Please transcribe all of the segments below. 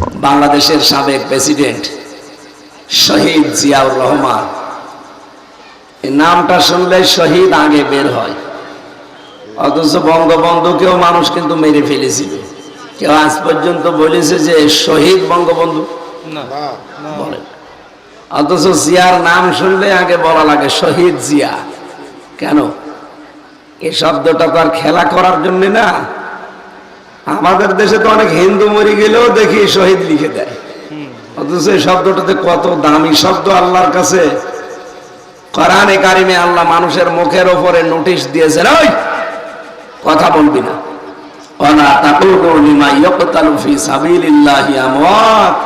বাংলাদেশের সাবেক প্রেসিডেন্ট শহীদ জিয়াউর রহমান। নামটা শুনলে শহীদ আগে বের হয়। অথচ বঙ্গবন্ধুকেও মানুষ কিন্তু মেরে ফেলেছিল। কেউ আজ পর্যন্ত বলেছে যে শহীদ বঙ্গবন্ধু? বলে। অথচ জিয়ার নাম শুনলে আগে বলা লাগে শহীদ জিয়া। কেন? এই শব্দটা তো আর খেলা করার জন্য না। আমাদের দেশে তো অনেক হিন্দু মরে গেলেও দেখি শহীদ লিখে দেয়। অথচ এই শব্দটাতে কত দামি শব্দ আল্লাহর কাছে। কোরআনে কারিমে আল্লাহ মানুষের মুখের ওপরে নোটিশ দিয়েছেন, ওই, কথা বলবি না। ওলা তাকুলু লিমা ইয়াকতালু ফি সাবিলিল্লাহি আমওয়াত।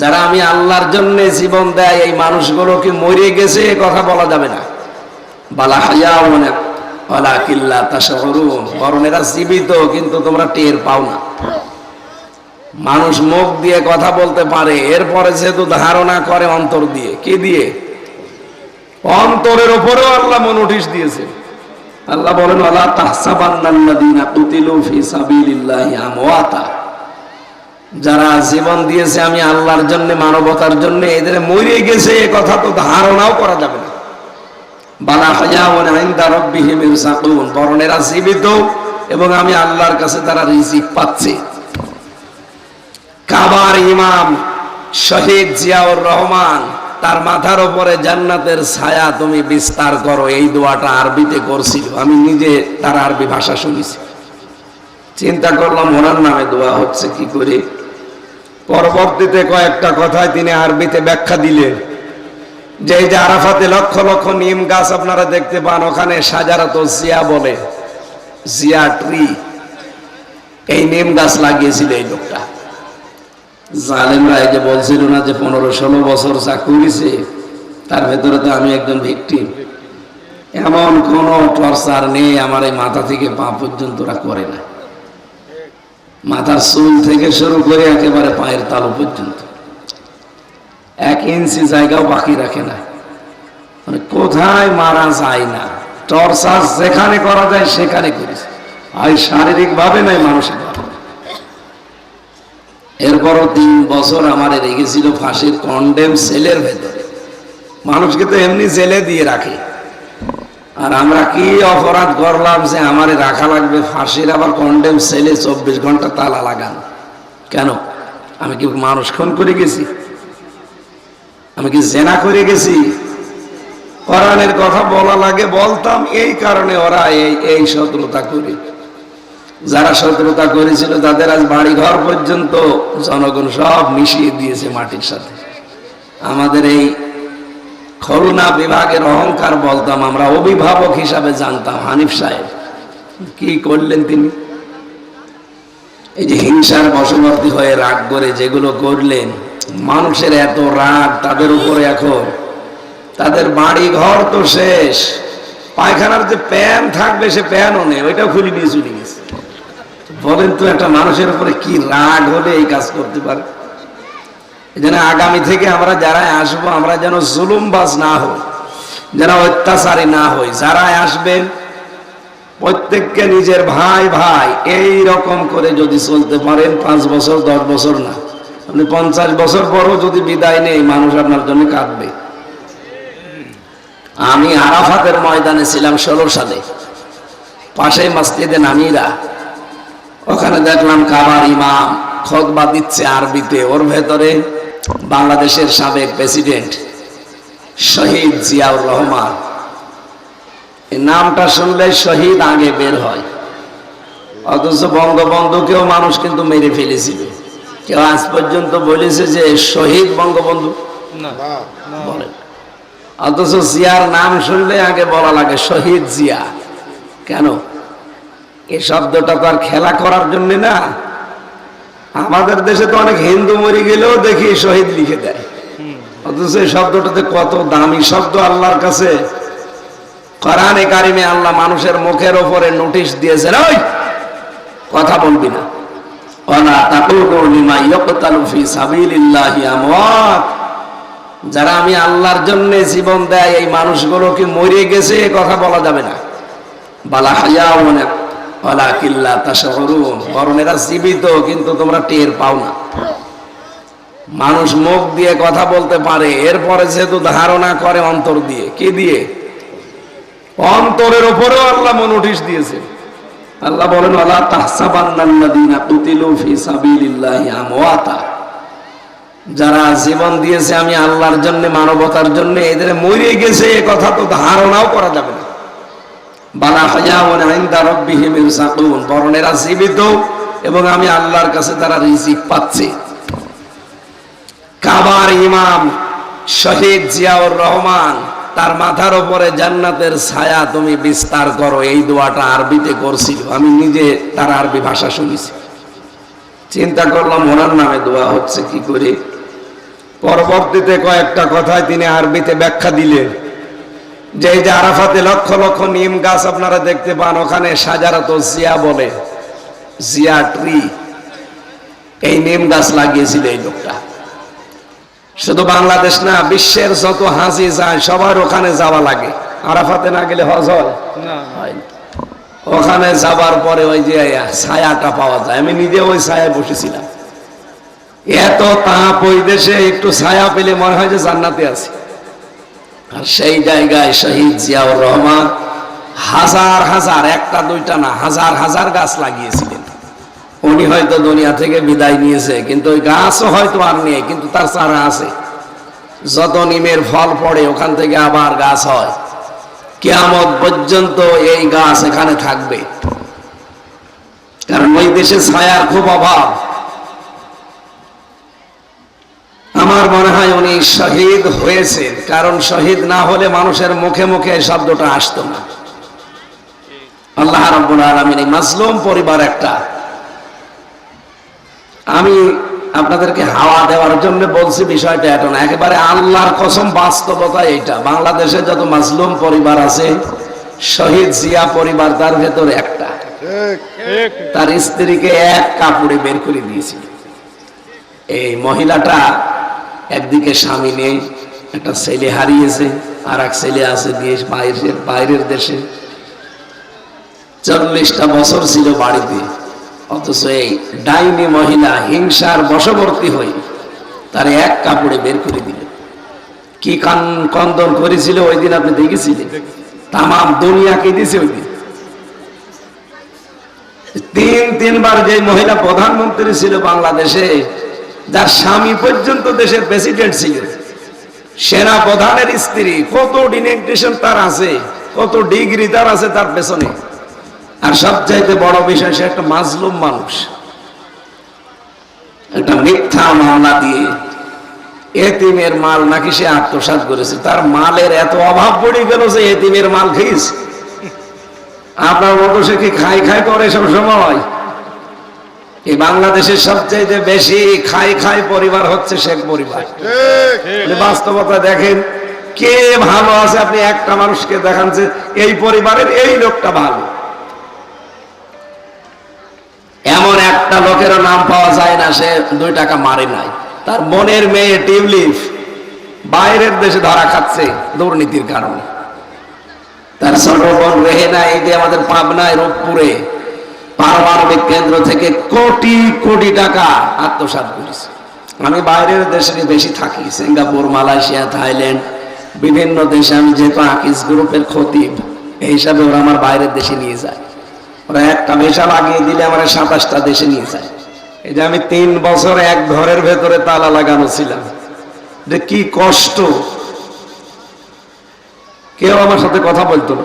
যারা আমি আল্লাহর জন্য জীবন দেয়, এই মানুষগুলো কি মরে গেছে কথা বলা যাবে না। বালা হায়াউনা ওয়ালা কিল্লা জীবিত, কিন্তু তোমরা টের পাও না। মানুষ মুখ দিয়ে কথা বলতে পারে, এরপরে যেহেতু ধারণা করে অন্তর দিয়ে। কি দিয়ে? অন্তরের উপরেও আল্লাহ নোটিশ দিয়েছে। আল্লাহ বলেন আল্লাহ তাহসাবান্নাল্লাযীনা কুতিলু ফি সাবিলিল্লাহি আমওয়াতা। যারা জীবন দিয়েছে, আমি আল্লাহর জন্য, মানবতার জন্য, এদের মরে গেছে, এ কথা তো ধারণাও করা যাবে বালা জীবিত এবং আমি আল্লাহর কাছে তারা রিজিক পাচ্ছে। কাবার ইমাম শহীদ জিয়াউর রহমান, তার মাথার উপরে জান্নাতের ছায়া তুমি বিস্তার করো, এই দোয়াটা আরবিতে করছিল। আমি নিজে তার আরবি ভাষা শুনেছি। চিন্তা করলাম, ওনার নামে দোয়া হচ্ছে, কি করে? পরবর্তীতে কয়েকটা কথায় তিনি আরবিতে ব্যাখ্যা দিলেন। যে যে আরাফাতে লক্ষ লক্ষ নিম গাছ আপনারা দেখতে পান, ওখানে সাজারত জিয়া বলে, জিয়া ট্রি। এই নিম গাছ লাগিয়েছিল এই লোকটা। জালেমরা এই যে বলছিল না যে পনেরো ষোলো বছর চাকুরিছে তার ভেতরে তো আমি একজন ভিকটিম। এমন কোন টর্চার নেই আমার এই মাথা থেকে পা পর্যন্ত ওরা করে না। মাথার চুল থেকে শুরু করে একেবারে পায়ের তালু পর্যন্ত। এক ইঞ্চি জায়গাও বাকি রাখে না। মানে কোথায় মারা যায় না। টর্চার যেখানে করা যায় সেখানে করেছে হয় শারীরিক ভাবে নাই মানসিক ভাবে এরপরও তিন বছর আমার রেখেছিল ফাঁসির কন্ডেম সেলের ভেতরে। মানুষকে তো এমনি জেলে দিয়ে রাখে। আর আমরা কি অপরাধ করলাম যে আমারে রাখা লাগবে ফাঁসির, আবার কন্ডেম সেলে চব্বিশ ঘণ্টা তালা লাগান। কেন? আমি কি মানুষ খুন করে গেছি? আমি কি জেনা করে গেছি? কোরআনের কথা বলা লাগে, বলতাম, এই কারণে ওরা এই এই শত্রুতা করে। যারা শত্রুতা করেছিল, তাদের আজ বাড়ি ঘর পর্যন্ত জনগণ সব মিশিয়ে দিয়েছে মাটির সাথে। আমাদের এই করুণা বিভাগের অহংকার বলতাম, আমরা অভিভাবক হিসাবে জানতাম, হানিফ সাহেব। কি করলেন তিনি? এই যে হিংসার বশবর্তী হয়ে রাগ করে যেগুলো করলেন মানুষের এত রাগ তাদের উপরে এখন। তাদের বাড়ি ঘর তো শেষ। পায়খানার যে প্যান থাকবে, সে প্যানও নেই, ওইটাও খুলে নিয়ে চলে গেছে। বলেন তো, একটা মানুষের উপরে কি রাগ হলে এই কাজ করতে পারে? এই জন্য আগামী থেকে আমরা যারা আসব, আমরা যেন জুলুমবাজ না হই, যেন অত্যাচারী না হই। যারা আসবেন, প্রত্যেককে নিজের ভাই ভাই এই রকম করে যদি চলতে পারেন, পাঁচ বছর, দশ বছর না। আপনি পঞ্চাশ বছর পরও যদি বিদায় নেই, মানুষ আপনার জন্য কাঁদবে। আমি আরাফাতের ময়দানে ছিলাম ষোলো সালে। পাশে মসজিদে নামিরা। ওখানে দেখলাম কাবার ইমাম খতবা দিচ্ছে আরবিতে। ওর ভেতরে বাংলাদেশের সাবেক প্রেসিডেন্ট শহীদ জিয়াউর রহমান। নামটা শুনলে শহীদ আগে বের হয়। অথচ বঙ্গবন্ধুকেও মানুষ কিন্তু মেরে ফেলেছিল। কেউ আজ পর্যন্ত বলেছে যে শহীদ বঙ্গবন্ধু। অথচ জিয়ার নাম শুনলে আগে বলা লাগে শহীদ জিয়া। কেন? এই শব্দটা তো আর খেলা করার জন্য না। আমাদের দেশে তো অনেক হিন্দু মরে গেলেও দেখি শহীদ লিখে দেয়। অথচ এই শব্দটাতে কত দামি শব্দ আল্লাহর কাছে। কোরআনে কারিমে আল্লাহ মানুষের মুখের ওপরে নোটিশ দিয়েছেন ওই কথা বলবি না। যারা আমি আল্লাহর জন্য জীবন দেয়, এই মানুষগুলো কি মরে গেছে? কথা বলা যাবে না। বালা হায়াউনা ওয়ালা কিল্লা তাশউরুন বরং এরা জীবিত, কিন্তু তোমরা টের পাও না। মানুষ মুখ দিয়ে কথা বলতে পারে, এরপরে যেহেতু ধারণা করে অন্তর দিয়ে। কি দিয়ে? অন্তরের উপরেও আল্লাহ মনোটিস দিয়েছে। আল্লাহ বলেন আল্লাহ তাহসাবান্নাল্লাযীনা কুতিলু ফি সাবিলিল্লাহি আমওয়াতা। যারা জীবন দিয়েছে আমি আল্লাহর জন্য, মানবতার জন্য, এদের মরে গেছে, এ কথা তো ধারণাও করা যাবে না। বালা হায়াউন ইনদা রাব্বিহিম ইরসাকুন। বরং এরা জীবিত এবং আমি আল্লাহর কাছে তারা রিজিক পাচ্ছে। কাবার ইমাম শহীদ জিয়াউর রহমান তার মাথার উপরে জান্নাতের ছায়া তুমি বিস্তার করো, এই দোয়াটা আরবিতে করছিল আমি নিজে তার আরবি ভাষা শুনেছি। চিন্তা করলাম, ওনার নামে দোয়া হচ্ছে, কি করে? পরবর্তীতে কয়েকটা কথায় তিনি আরবিতে ব্যাখ্যা দিলেন। যে যে আরাফাতে লক্ষ লক্ষ নিম গাছ আপনারা দেখতে পান, ওখানে সাজারত জিয়া বলে, জিয়া ট্রি। এই নিম গাছ লাগিয়েছিল এই লোকটা। শুধু বাংলাদেশ না বিশ্বের যত হাসি যায় সবার ওখানে যাওয়া লাগে। আরাফাতে না গেলে হজ হয়। ওখানে যাবার পরে ওই যে ছায়াটা পাওয়া যায়। আমি নিজে ওই ছায়ায় বসেছিলাম। এত তাপ ওই দেশে একটু ছায়া পেলে মনে হয় যে জান্নাতে আছে। আর সেই জায়গায় শহীদ জিয়াউর রহমান হাজার হাজার একটা দুইটা না হাজার হাজার গাছ লাগিয়েছিলেন। উনি হয়তো দুনিয়া থেকে বিদায় নিয়েছে, কিন্তু ওই গাছও হয়তো আর নেই, কিন্তু তার চারা আছে। যত নিমের ফল পড়ে, ওখান থেকে আবার গাছ হয়। কেয়ামত পর্যন্ত এই গাছ এখানে থাকবে। কারণ ওই দেশে ছায়ার খুব অভাব। আমার মনে হয় উনি শহীদ হয়েছেন, কারণ শহীদ না হলে মানুষের মুখে মুখে এই শব্দটা আসতো না। আল্লাহ রাব্বুল আলামিন মাসলুম পরিবার একটা আমি আপনাদেরকে হাওয়া দেওয়ার জন্য বলছি বিষয়টা এটা না। একেবারে আল্লাহর কসম বাস্তবতা এইটা। বাংলাদেশে যত মাসলুম পরিবার আছে, শহীদ জিয়া পরিবার তার ভেতর একটা। তার স্ত্রীকে এক কাপড়ে বের করে দিয়েছিল এই মহিলাটা একদিকে স্বামী নেই একটা ছেলে হারিয়েছে আর এক ছেলে আছে দেশ বাইরের বাইরের দেশে। চল্লিশটা বছর ছিল বাড়িতে। অথচ এই ডাইনি মহিলা হিংসার বশবর্তী হয়ে তার এক কাপড়ে বের করে দিল কি কান কন্দন করেছিল ওই দিন আপনি দেখেছিলেন? তামাম দুনিয়াকে দিছে ওই দিন। তিন, তিনবার যে মহিলা প্রধানমন্ত্রী ছিল বাংলাদেশে, যার স্বামী পর্যন্ত দেশের প্রেসিডেন্ট ছিল, সেনা প্রধানের স্ত্রী, কত ডিনেকটেশন তার আছে, কত ডিগ্রি তার আছে তার পেছনে। আর সবচাইতে বড় বিষয় সে একটা মাজলুম মানুষ। একটা মিথ্যা মামলা দিয়ে এতিমের মাল নাকি সে আত্মসাৎ করেছে। তার মালের এত অভাব পড়ে গেল যে এতিমের মাল খেয়েছে। আপনার মতো সে কি খাই খাই করে সব সময় এই বাংলাদেশের সবচাইতে বেশি খাই খাই পরিবার হচ্ছে শেখ পরিবার। বাস্তবতা দেখেন কে ভালো আছে আপনি একটা মানুষকে দেখান যে এই পরিবারের এই লোকটা ভালো। একটা লোকেরও নাম পাওয়া যায় না, সে দুই টাকা মারে নাই। তার বোনের মেয়ে টিউলিপ বাইরের দেশে ধরা খাচ্ছে দুর্নীতির কারণে। তার ছোট বোন রেহেনা এই যে আমাদের পাবনায়, রূপপুরে, পারমাণবিক কেন্দ্র থেকে কোটি কোটি টাকা আত্মসাৎ করেছে। আমি বাইরের দেশে বেশি থাকি, সিঙ্গাপুর, মালয়েশিয়া, থাইল্যান্ড, বিভিন্ন দেশে আমি যেহেতু আকিস গ্রুপের খতিব, এই হিসাবে ওরা আমার বাইরের দেশে নিয়ে যায়। ওরা একটা মেশা লাগিয়ে দিলে আমার সাতাশটা দেশে নিয়ে যায়। এই যে আমি তিন বছর এক ঘরের ভেতরে তালা লাগানো ছিলাম। যে কি কষ্ট। কেউ আমার সাথে কথা বলতো না।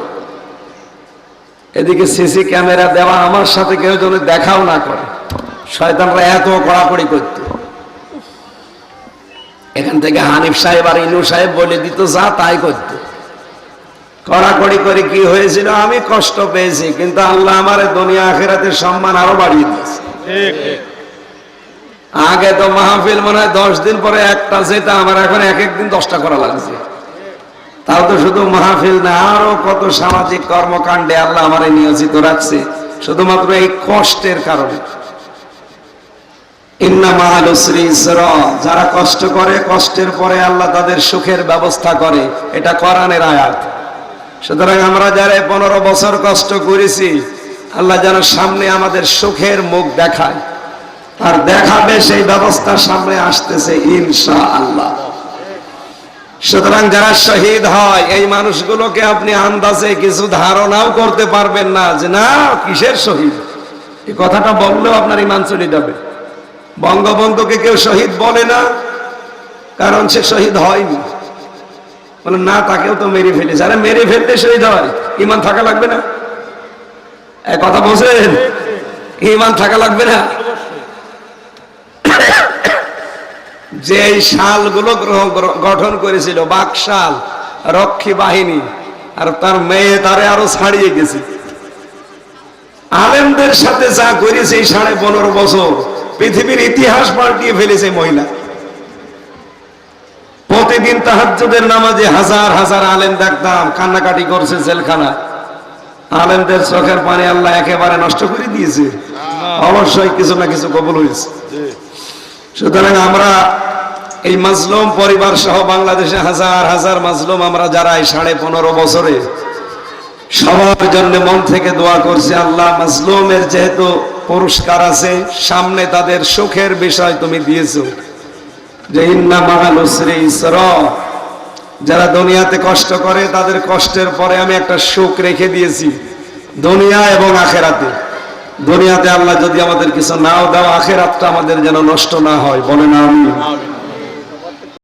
এদিকে সিসি ক্যামেরা দেওয়া আমার সাথে কেউ যেন দেখাও না করে। শয়তানরা এত কড়াকড়ি করতো। এখান থেকে হানিফ সাহেব আর ইনু সাহেব বলে দিত, যা তাই করত। কড়াকড়ি করে কি হয়েছিল? আমি কষ্ট পেয়েছি কিন্তু আল্লাহ আমার দুনিয়া আখেরাতের সম্মান আরও বাড়িয়ে দিয়েছে। আগে তো মাহফিল মনে হয় দশ দিন পরে একটা যেটা আমার এখন এক একদিন দশটা করা লাগছে। তাও তো শুধু মাহফিল না আরও কত সামাজিক কর্মকাণ্ডে আল্লাহ আমারে নিয়োজিত রাখছে শুধুমাত্র এই কষ্টের কারণে। যারা কষ্ট করে কষ্টের পরে আল্লাহ তাদের সুখের ব্যবস্থা করে এটা কোরআনের আয়াত। সুতরাং আমরা যারা পনেরো বছর কষ্ট করেছি, আল্লাহ যেন সামনে আমাদের সুখের মুখ দেখায়। আর দেখাবে সেই ব্যবস্থা সামনে আসতেছে ইনশা আল্লাহ সুতরাং যারা শহীদ হয়, এই মানুষগুলোকে আপনি আন্দাজে কিছু ধারণাও করতে পারবেন না যে, না, কিসের শহীদ? এই কথাটা বললেও আপনার ইমান চলে যাবে। বঙ্গবন্ধুকে কেউ শহীদ বলে না, কারণ সে শহীদ হয়নি। বলে, না, তাকেও তো মেরে ফেলেছে। আরে, মেরে ফেলতে শহীদ হয় ইমান থাকা লাগবে না? কথা বলছেন? ইমান থাকা লাগবে না? যে এই শালগুলো গঠন করেছিল, বাকশাল, রক্ষী বাহিনী, আর তার মেয়ে তারে আরও ছাড়িয়ে গেছে। আলেমদের সাথে যা করেছে সাড়ে পনেরো বছর, পৃথিবীর ইতিহাস পাল্টিয়ে ফেলেছে মহিলা। প্রতিদিন তাহাজ্জুদের নামাজে হাজার হাজার আলেম দেখতাম কান্নাকাটি করছে জেলখানা। আলেমদের চোখের পানি আল্লাহ একেবারে নষ্ট করে দিয়েছে। অবশ্যই কিছু না কিছু কবল হয়েছে। সুতরাং আমরা এই মাজলুম পরিবার সহ বাংলাদেশে হাজার হাজার মাজলুম আমরা যারা এই সাড়ে পনেরো বছরে সবার জন্য মন থেকে দোয়া করছি আল্লাহ মাজলুমের যেহেতু পুরস্কার আছে সামনে তাদের সুখের বিষয় তুমি দিয়েছ। যে ইন্না মাহাল শ্রী যারা দুনিয়াতে কষ্ট করে, তাদের কষ্টের পরে আমি একটা সুখ রেখে দিয়েছি, দুনিয়া এবং আখেরাতে। দুনিয়াতে আল্লাহ যদি আমাদের কিছু নাও দাও আখেরাতটা আমাদের যেন নষ্ট না হয় বলে না আমি